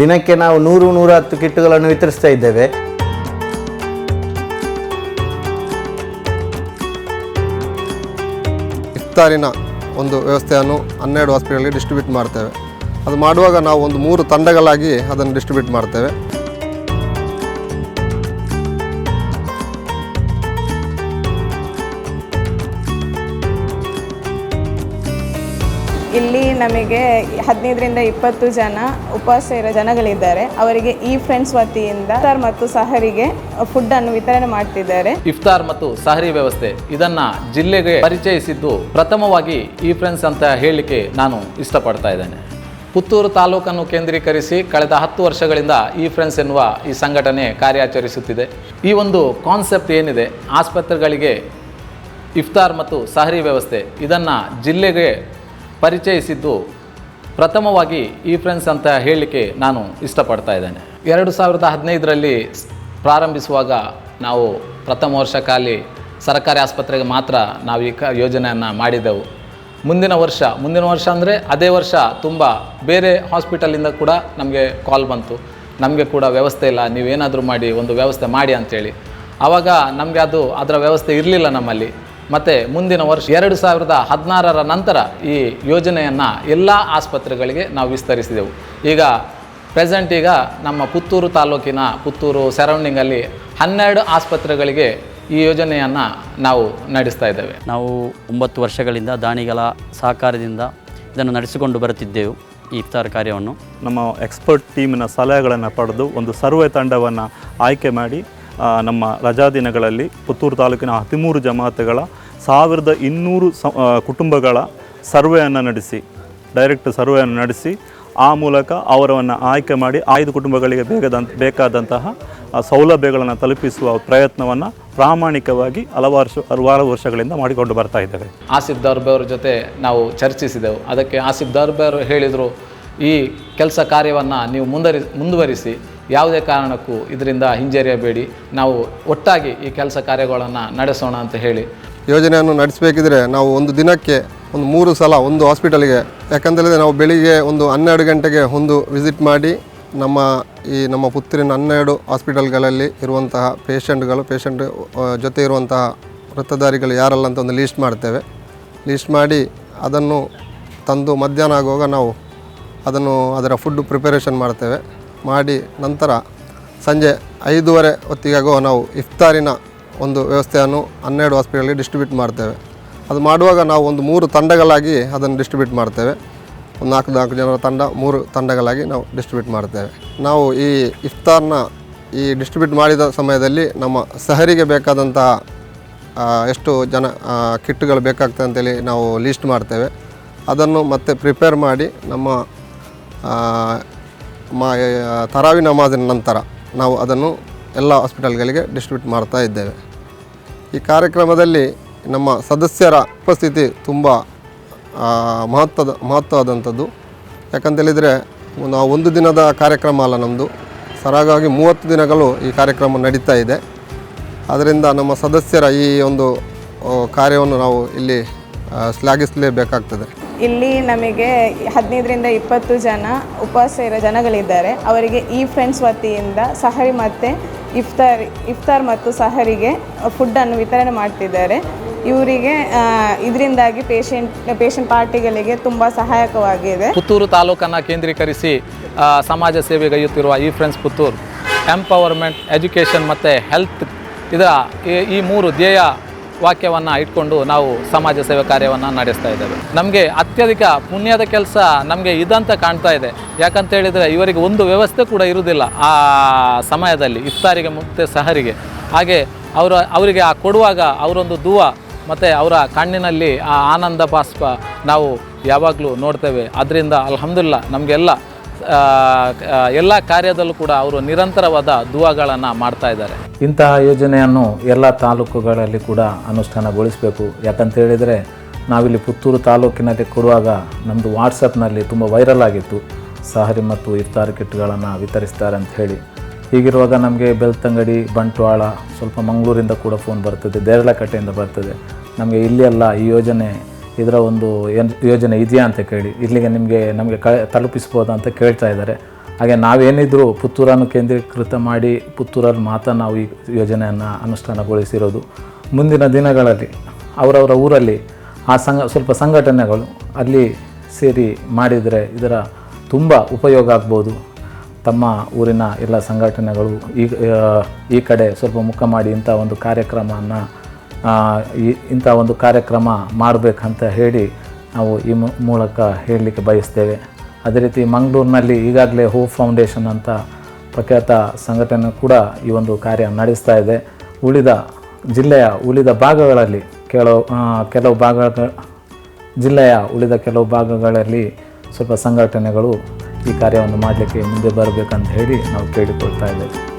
ದಿನಕ್ಕೆ ನಾವು ನೂರು ನೂರ ಹತ್ತು ಕಿಟ್ಟುಗಳನ್ನು ವಿತರಿಸ್ತಾ ಇದ್ದೇವೆ. ಇಫ್ತಾರಿನ ಒಂದು ವ್ಯವಸ್ಥೆಯನ್ನು ಹನ್ನೆರಡು ಹಾಸ್ಪಿಟಲ್ಗೆ ಡಿಸ್ಟ್ರಿಬ್ಯೂಟ್ ಮಾಡ್ತೇವೆ. ಅದು ಮಾಡುವಾಗ ನಾವು ಒಂದು ಮೂರು ತಂಡಗಳಾಗಿ ಅದನ್ನು ಡಿಸ್ಟ್ರಿಬ್ಯೂಟ್ ಮಾಡ್ತೇವೆ. ಇಲ್ಲಿ ನಮಗೆ ಹದಿನೈದರಿಂದ ಇಪ್ಪತ್ತು ಜನ ಉಪವಾಸ ಇರೋ ಜನಗಳಿದ್ದಾರೆ. ಅವರಿಗೆ ಈ ಫ್ರೆಂಡ್ಸ್ ವತಿಯಿಂದ ಇಫ್ತಾರ್ ಮತ್ತು ಸಹರಿಗೆ ಫುಡ್ ಅನ್ನು ವಿತರಣೆ ಮಾಡ್ತಿದ್ದಾರೆ. ಇಫ್ತಾರ್ ಮತ್ತು ಸಹರಿ ವ್ಯವಸ್ಥೆ ಇದನ್ನ ಜಿಲ್ಲೆಗೆ ಪರಿಚಯಿಸಿದ್ದು ಪ್ರಥಮವಾಗಿ ಈ ಫ್ರೆಂಡ್ಸ್ ಅಂತ ಹೇಳಲಿಕ್ಕೆ ನಾನು ಇಷ್ಟಪಡ್ತಾ ಇದ್ದೇನೆ. ಪುತ್ತೂರು ತಾಲೂಕನ್ನು ಕೇಂದ್ರೀಕರಿಸಿ ಕಳೆದ ಹತ್ತು ವರ್ಷಗಳಿಂದ ಈ ಫ್ರೆಂಡ್ಸ್ ಎನ್ನುವ ಈ ಸಂಘಟನೆ ಕಾರ್ಯಾಚರಿಸುತ್ತಿದೆ. ಈ ಒಂದು ಕಾನ್ಸೆಪ್ಟ್ ಏನಿದೆ, ಆಸ್ಪತ್ರೆಗಳಿಗೆ ಇಫ್ತಾರ್ ಮತ್ತು ಸಹರಿ ವ್ಯವಸ್ಥೆ ಇದನ್ನು ಜಿಲ್ಲೆಗೆ ಪರಿಚಯಿಸಿದ್ದು ಪ್ರಥಮವಾಗಿ ಈ ಫ್ರೆಂಡ್ಸ್ ಅಂತ ಹೇಳಲಿಕ್ಕೆ ನಾನು ಇಷ್ಟಪಡ್ತಾ ಇದ್ದೇನೆ. ಎರಡು ಸಾವಿರದ ಹದಿನೈದರಲ್ಲಿ ಪ್ರಾರಂಭಿಸುವಾಗ ನಾವು ಪ್ರಥಮ ವರ್ಷ ಖಾಲಿ ಸರ್ಕಾರಿ ಆಸ್ಪತ್ರೆಗೆ ಮಾತ್ರ ನಾವು ಈ ಕ ಯೋಜನೆಯನ್ನು ಮಾಡಿದೆವು ಮುಂದಿನ ವರ್ಷ ಮುಂದಿನ ವರ್ಷ ಅಂದರೆ ಅದೇ ವರ್ಷ ತುಂಬ ಬೇರೆ ಹಾಸ್ಪಿಟಲಿಂದ ಕೂಡ ನಮಗೆ ಕಾಲ್ ಬಂತು. ನಮಗೆ ಕೂಡ ವ್ಯವಸ್ಥೆ ಇಲ್ಲ ನೀವೇನಾದರೂ ಮಾಡಿ, ಒಂದು ವ್ಯವಸ್ಥೆ ಮಾಡಿ ಅಂಥೇಳಿ ಆವಾಗ ನಮಗೆ ಅದು, ಅದರ ವ್ಯವಸ್ಥೆ ಇರಲಿಲ್ಲ ನಮ್ಮಲ್ಲಿ. ಮತ್ತು ಮುಂದಿನ ವರ್ಷ ಎರಡು ಸಾವಿರದ ಹದಿನಾರರ ನಂತರ ಈ ಯೋಜನೆಯನ್ನು ಎಲ್ಲ ಆಸ್ಪತ್ರೆಗಳಿಗೆ ನಾವು ವಿಸ್ತರಿಸಿದೆವು. ಈಗ ಪ್ರೆಸೆಂಟ್ ಈಗ ನಮ್ಮ ಪುತ್ತೂರು ತಾಲೂಕಿನ ಪುತ್ತೂರು ಸರೌಂಡಿಂಗಲ್ಲಿ ಹನ್ನೆರಡು ಆಸ್ಪತ್ರೆಗಳಿಗೆ ಈ ಯೋಜನೆಯನ್ನು ನಾವು ನಡೆಸ್ತಾ ಇದ್ದೇವೆ. ನಾವು ಒಂಬತ್ತು ವರ್ಷಗಳಿಂದ ದಾನಿಗಳ ಸಹಕಾರದಿಂದ ಇದನ್ನು ನಡೆಸಿಕೊಂಡು ಬರುತ್ತಿದ್ದೆವು ಈ ಇಫ್ತಾರ್ ಕಾರ್ಯವನ್ನು. ನಮ್ಮ ಎಕ್ಸ್ಪರ್ಟ್ ಟೀಮಿನ ಸಲಹೆಗಳನ್ನು ಪಡೆದು ಒಂದು ಸರ್ವೆ ತಂಡವನ್ನು ಆಯ್ಕೆ ಮಾಡಿ ನಮ್ಮ ರಜಾ ದಿನಗಳಲ್ಲಿ ಪುತ್ತೂರು ತಾಲೂಕಿನ ಹದಿಮೂರು ಜಮಾತುಗಳ ಸಾವಿರದ ಇನ್ನೂರು ಸ ಕುಟುಂಬಗಳ ಸರ್ವೆಯನ್ನು ನಡೆಸಿ ಡೈರೆಕ್ಟ್ ಸರ್ವೆಯನ್ನು ನಡೆಸಿ, ಆ ಮೂಲಕ ಅವರನ್ನು ಆಯ್ಕೆ ಮಾಡಿ ಆಯ್ದ ಕುಟುಂಬಗಳಿಗೆ ಬೇಗದಂತ, ಬೇಕಾದಂತಹ ಸೌಲಭ್ಯಗಳನ್ನು ತಲುಪಿಸುವ ಪ್ರಯತ್ನವನ್ನು ಪ್ರಾಮಾಣಿಕವಾಗಿ ಹಲವಾರು ಹಲವಾರು ವರ್ಷಗಳಿಂದ ಮಾಡಿಕೊಂಡು ಬರ್ತಾ ಇದ್ದೇವೆ. ಆಸಿಫ್ ದರ್ಬೆ ಜೊತೆ ನಾವು ಚರ್ಚಿಸಿದೆವು. ಅದಕ್ಕೆ ಆಸಿಫ್ ದರ್ಬೆ ಹೇಳಿದರು, ಈ ಕೆಲಸ ಕಾರ್ಯವನ್ನು ನೀವು ಮುಂದರಿ, ಮುಂದುವರಿಸಿ ಯಾವುದೇ ಕಾರಣಕ್ಕೂ ಇದರಿಂದ ಹಿಂಜರಿಯಬೇಡಿ. ನಾವು ಒಟ್ಟಾಗಿ ಈ ಕೆಲಸ ಕಾರ್ಯಗಳನ್ನು ನಡೆಸೋಣ ಅಂತ ಹೇಳಿ. ಯೋಜನೆಯನ್ನು ನಡೆಸಬೇಕಿದ್ರೆ ನಾವು ಒಂದು ದಿನಕ್ಕೆ ಒಂದು ಮೂರು ಸಲ ಒಂದು ಹಾಸ್ಪಿಟಲಿಗೆ ಯಾಕಂದರೆ ನಾವು ಬೆಳಿಗ್ಗೆ ಒಂದು ಹನ್ನೆರಡು ಗಂಟೆಗೆ ಒಂದು ವಿಸಿಟ್ ಮಾಡಿ ನಮ್ಮ ಈ ನಮ್ಮ ಪುತ್ತೂರಿನ ಹನ್ನೆರಡು ಹಾಸ್ಪಿಟಲ್ಗಳಲ್ಲಿ ಇರುವಂತಹ ಪೇಷಂಟ್ಗಳು, ಪೇಷಂಟ್ ಜೊತೆ ಇರುವಂತಹ ವೃತ್ತಧಾರಿಗಳು ಯಾರಲ್ಲ ಅಂತ ಒಂದು ಲೀಸ್ಟ್ ಮಾಡ್ತೇವೆ. ಲೀಸ್ಟ್ ಮಾಡಿ ಅದನ್ನು ತಂದು ಮಧ್ಯಾಹ್ನ ಆಗುವಾಗ ನಾವು ಅದನ್ನು ಅದರ ಫುಡ್ ಪ್ರಿಪರೇಷನ್ ಮಾಡ್ತೇವೆ. ಮಾಡಿ ನಂತರ ಸಂಜೆ ಐದೂವರೆ ಹೊತ್ತಿಗಾಗುವ ನಾವು ಇಫ್ತಾರಿನ ಒಂದು ವ್ಯವಸ್ಥೆಯನ್ನು ಹನ್ನೆರಡು ಹಾಸ್ಪಿಟಲ್ಗೆ ಡಿಸ್ಟ್ರಿಬ್ಯೂಟ್ ಮಾಡ್ತೇವೆ. ಅದು ಮಾಡುವಾಗ ನಾವು ಒಂದು ಮೂರು ತಂಡಗಳಾಗಿ ಅದನ್ನು ಡಿಸ್ಟ್ರಿಬ್ಯೂಟ್ ಮಾಡ್ತೇವೆ. ಒಂದು ನಾಲ್ಕು ನಾಲ್ಕು ಜನರ ತಂಡ, ಮೂರು ತಂಡಗಳಾಗಿ ನಾವು ಡಿಸ್ಟ್ರಿಬ್ಯೂಟ್ ಮಾಡ್ತೇವೆ. ನಾವು ಈ ಇಫ್ತಾರ್ನ ಈ ಡಿಸ್ಟ್ರಿಬ್ಯೂಟ್ ಮಾಡಿದ ಸಮಯದಲ್ಲಿ ನಮ್ಮ ಸಹರಿಗೆ ಬೇಕಾದಂತಹ ಎಷ್ಟು ಜನ ಕಿಟ್ಗಳು ಬೇಕಾಗ್ತದೆ ಅಂತೇಳಿ ನಾವು ಲೀಸ್ಟ್ ಮಾಡ್ತೇವೆ. ಅದನ್ನು ಮತ್ತೆ ಪ್ರಿಪೇರ್ ಮಾಡಿ ನಮ್ಮ ಮಾ ತರಾವಿ ನಮಾಜಿನ ನಂತರ ನಾವು ಅದನ್ನು ಎಲ್ಲ ಹಾಸ್ಪಿಟಲ್ಗಳಿಗೆ ಡಿಸ್ಟ್ರಿಬ್ಯೂಟ್ ಮಾಡ್ತಾ ಇದ್ದೇವೆ. ಈ ಕಾರ್ಯಕ್ರಮದಲ್ಲಿ ನಮ್ಮ ಸದಸ್ಯರ ಉಪಸ್ಥಿತಿ ತುಂಬ ಮಹತ್ವದ, ಮಹತ್ವವಾದಂಥದ್ದು. ಯಾಕಂತೇಳಿದರೆ ನಾವು ಒಂದು ದಿನದ ಕಾರ್ಯಕ್ರಮ ಅಲ್ಲ ನಮ್ಮದು ಸರಾಗವಾಗಿ ಮೂವತ್ತು ದಿನಗಳು ಈ ಕಾರ್ಯಕ್ರಮ ನಡೀತಾ ಇದೆ. ಅದರಿಂದ ನಮ್ಮ ಸದಸ್ಯರ ಈ ಒಂದು ಕಾರ್ಯವನ್ನು ನಾವು ಇಲ್ಲಿ ಶ್ಲಾಘಿಸಲೇಬೇಕಾಗ್ತದೆ. ಇಲ್ಲಿ ನಮಗೆ ಹದಿನೈದರಿಂದ ಇಪ್ಪತ್ತು ಜನ ಉಪವಾಸ ಇರೋ ಜನಗಳಿದ್ದಾರೆ. ಅವರಿಗೆ ಈ ಫ್ರೆಂಡ್ಸ್ ವತಿಯಿಂದ ಸಹರಿ ಮತ್ತು ಇಫ್ತಾರ್ ಇಫ್ತಾರ್ ಮತ್ತು ಸಹರಿಗೆ ಫುಡ್ಡನ್ನು ವಿತರಣೆ ಮಾಡ್ತಿದ್ದಾರೆ. ಇವರಿಗೆ ಇದರಿಂದಾಗಿ ಪೇಷಂಟ್ ಪೇಷಂಟ್ ಪಾರ್ಟಿಗಳಿಗೆ ತುಂಬ ಸಹಾಯಕವಾಗಿದೆ. ಪುತ್ತೂರು ತಾಲೂಕನ್ನು ಕೇಂದ್ರೀಕರಿಸಿ ಸಮಾಜ ಸೇವೆಗೈಯುತ್ತಿರುವ ಈ ಫ್ರೆಂಡ್ಸ್ ಪುತ್ತೂರು ಎಂಪವರ್ಮೆಂಟ್ ಎಜುಕೇಷನ್ ಮತ್ತು ಹೆಲ್ತ್ ಇದರ ಈ ಮೂರು ಧ್ಯೇಯ ವಾಕ್ಯವನ್ನು ಇಟ್ಕೊಂಡು ನಾವು ಸಮಾಜ ಸೇವೆ ಕಾರ್ಯವನ್ನು ನಡೆಸ್ತಾ ಇದ್ದೇವೆ. ನಮಗೆ ಅತ್ಯಧಿಕ ಪುಣ್ಯದ ಕೆಲಸ ನಮಗೆ ಇದಂತ ಕಾಣ್ತಾ ಇದೆ. ಯಾಕಂತ ಹೇಳಿದರೆ ಇವರಿಗೆ ಒಂದು ವ್ಯವಸ್ಥೆ ಕೂಡ ಇರುವುದಿಲ್ಲ ಆ ಸಮಯದಲ್ಲಿ, ಇಫ್ತಾರಿಗೆ ಮತ್ತು ಸಹರಿಗೆ. ಹಾಗೆ ಅವರ, ಅವರಿಗೆ ಆ ಕೊಡುವಾಗ ಅವರೊಂದು ದುವ, ಮತ್ತು ಅವರ ಕಣ್ಣಿನಲ್ಲಿ ಆ ಆನಂದ ಬಾಷ್ಪ ನಾವು ಯಾವಾಗಲೂ ನೋಡ್ತೇವೆ. ಅದರಿಂದ ಅಲ್ಹಮ್ದುಲ್ಲ ನಮಗೆಲ್ಲ ಎಲ್ಲ ಕಾರ್ಯದಲ್ಲೂ ಕೂಡ ಅವರು ನಿರಂತರವಾದ ದುವಾಗಳನ್ನು ಮಾಡ್ತಾ ಇದ್ದಾರೆ. ಇಂತಹ ಯೋಜನೆಯನ್ನು ಎಲ್ಲ ತಾಲೂಕುಗಳಲ್ಲಿ ಕೂಡ ಅನುಷ್ಠಾನಗೊಳಿಸಬೇಕು. ಯಾಕಂತ ಹೇಳಿದರೆ ನಾವಿಲ್ಲಿ ಪುತ್ತೂರು ತಾಲೂಕಿನಲ್ಲಿ ಕೊಡುವಾಗ ನಮ್ಮದು ವಾಟ್ಸಪ್ನಲ್ಲಿ ತುಂಬ ವೈರಲ್ ಆಗಿತ್ತು. ಸಹರಿ ಮತ್ತು ಇಫ್ತಾರ್ ಕಿಟ್ಗಳನ್ನು ವಿತರಿಸ್ತಾರೆ ಅಂತ ಹೇಳಿ. ಹೀಗಿರುವಾಗ ನಮಗೆ ಬೆಳ್ತಂಗಡಿ, ಬಂಟ್ವಾಳ, ಸ್ವಲ್ಪ ಮಂಗಳೂರಿಂದ ಕೂಡ ಫೋನ್ ಬರ್ತದೆ, ದೇರಳಕಟ್ಟೆಯಿಂದ ಬರ್ತದೆ. ನಮಗೆ ಇಲ್ಲಿ ಎಲ್ಲ ಈ ಯೋಜನೆ ಇದರ ಒಂದು ಯೋಜನೆ ಇದೆಯಾ ಅಂತ ಕೇಳಿ, ಇಲ್ಲಿಗೆ ನಿಮಗೆ ನಮಗೆ ಕ, ತಲುಪಿಸ್ಬೋದಾ ಅಂತ ಕೇಳ್ತಾ ಇದ್ದಾರೆ. ಹಾಗೆ ನಾವೇನಿದ್ರು ಪುತ್ತೂರನ್ನು ಕೇಂದ್ರೀಕೃತ ಮಾಡಿ ಪುತ್ತೂರಲ್ಲಿ ಮಾತ್ರ ನಾವು ಈ ಯೋಜನೆಯನ್ನು ಅನುಷ್ಠಾನಗೊಳಿಸಿರೋದು. ಮುಂದಿನ ದಿನಗಳಲ್ಲಿ ಅವರವರ ಊರಲ್ಲಿ ಆ ಸಂಘ, ಸ್ವಲ್ಪ ಸಂಘಟನೆಗಳು ಅಲ್ಲಿ ಸೇರಿ ಮಾಡಿದರೆ ಇದರ ತುಂಬ ಉಪಯೋಗ ಆಗ್ಬೋದು. ತಮ್ಮ ಊರಿನ ಎಲ್ಲ ಸಂಘಟನೆಗಳು ಈ ಈ ಕಡೆ ಸ್ವಲ್ಪ ಮುಖ ಮಾಡಿ ಇಂಥ ಒಂದು ಕಾರ್ಯಕ್ರಮವನ್ನು ಇಂಥ ಒಂದು ಕಾರ್ಯಕ್ರಮ ಮಾಡಬೇಕಂತ ಹೇಳಿ ನಾವು ಈ ಮೂಲಕ ಹೇಳಲಿಕ್ಕೆ ಬಯಸ್ತೇವೆ. ಅದೇ ರೀತಿ ಮಂಗಳೂರಿನಲ್ಲಿ ಈಗಾಗಲೇ ಹೂ ಫೌಂಡೇಶನ್ ಅಂತ ಪ್ರಖ್ಯಾತ ಸಂಘಟನೆ ಕೂಡ ಈ ಒಂದು ಕಾರ್ಯ ನಡೆಸ್ತಾ ಇದೆ. ಉಳಿದ ಜಿಲ್ಲೆಯ ಉಳಿದ ಭಾಗಗಳಲ್ಲಿ ಕೆಲವು ಕೆಲವು ಭಾಗ, ಜಿಲ್ಲೆಯ ಉಳಿದ ಕೆಲವು ಭಾಗಗಳಲ್ಲಿ ಸ್ವಲ್ಪ ಸಂಘಟನೆಗಳು ಈ ಕಾರ್ಯವನ್ನು ಮಾಡಲಿಕ್ಕೆ ಮುಂದೆ ಬರಬೇಕಂತ ಹೇಳಿ ನಾವು ಕೇಳಿಕೊಳ್ತಾ ಇದ್ದೇವೆ.